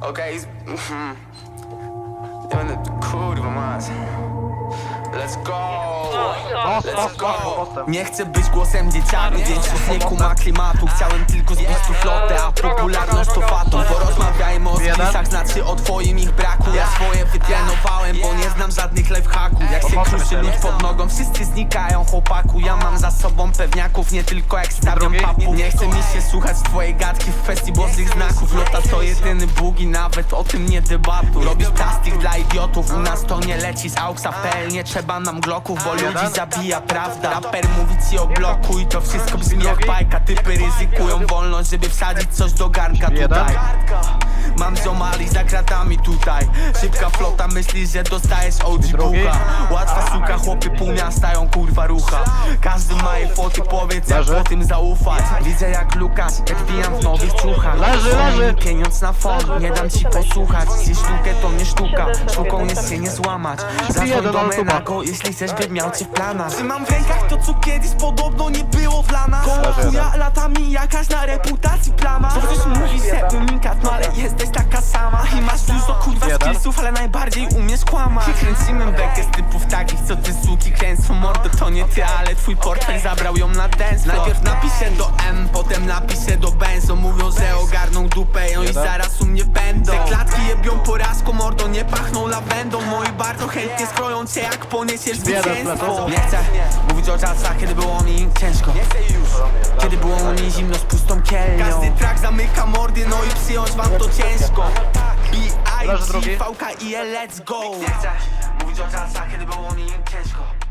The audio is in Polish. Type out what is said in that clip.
Okej. Kurwa mać. Let's go! Let's go! Nie chcę być głosem dzieciaku Większość nie kuma klimatu Chciałem tylko zbić tu flotę A popularność to fatum Porozmawiajmy o spisach Znaczy o twoim ich braku. Ja swoje wytrenowałem Bo nie znam żadnych lifehacków. Jak się kruszy lód pod nogą Wszyscy znikają chłopaku. Ja mam za sobą pewniaków Nie tylko jak stawiam papu. Nie chce mi się słuchać twojej gadki W kwestii bosych znaków. Lota to jedyny Bóg i nawet o tym nie debatuj Robisz plastik dla idiotów U nas to nie leci z AUXA.pl Nie trzeba nam gloków Bo ludzi zabija prawda? Raper mówi ci o bloku I to wszystko brzmi jak bajka. Typy ryzykują wolność Żeby wsadzić coś do garnka tutaj za kratami tutaj. Szybka flota myśli, że dostajesz OG bucha Łatwa suka, chłopy pół miasta ją kurwa rucha. Każdy ma jej foty, powiedz jak po tym zaufać. Widzę jak Lukas, jak wbijam w nowych ciuchach Leży, leży. Pieniądz na fon, nie dam ci posłuchać. Zje sztukę to nie sztuka, sztuką jest się nie złamać. Zadzwoń do. Menago, jeśli chcesz by miał cię w planach. Trzymam w rękach to co kiedyś podobno nie było dla nas Chuja latami jakaś na reputacji plama. Ktoś mówi, że unikat, no ale jesteś taka ale najbardziej umiesz kłamać I kręcimy bekę z typów takich, co ty suki kręcą. Mordo to nie ty, ale twój portfel zabrał ją na dance Najpierw napiszę do M, potem napiszę do Benzo. Mówią, że ogarną dupę ją i zaraz u mnie będą. Te klatki jebią porażką, mordo nie pachną lawendą. Moi bardzo chętnie skroją cię jak poniesiesz zwycięstwo. Nie chcę mówić o czasach, kiedy było mi ciężko. Kiedy było mi zimno z pustą kielnią. Każdy track zamyka mordy, no i przyjąć wam to ciężko Leży drugi. B.I.G. VKI, let's go Nie chcę mówić o czasach, kiedy było mi ciężko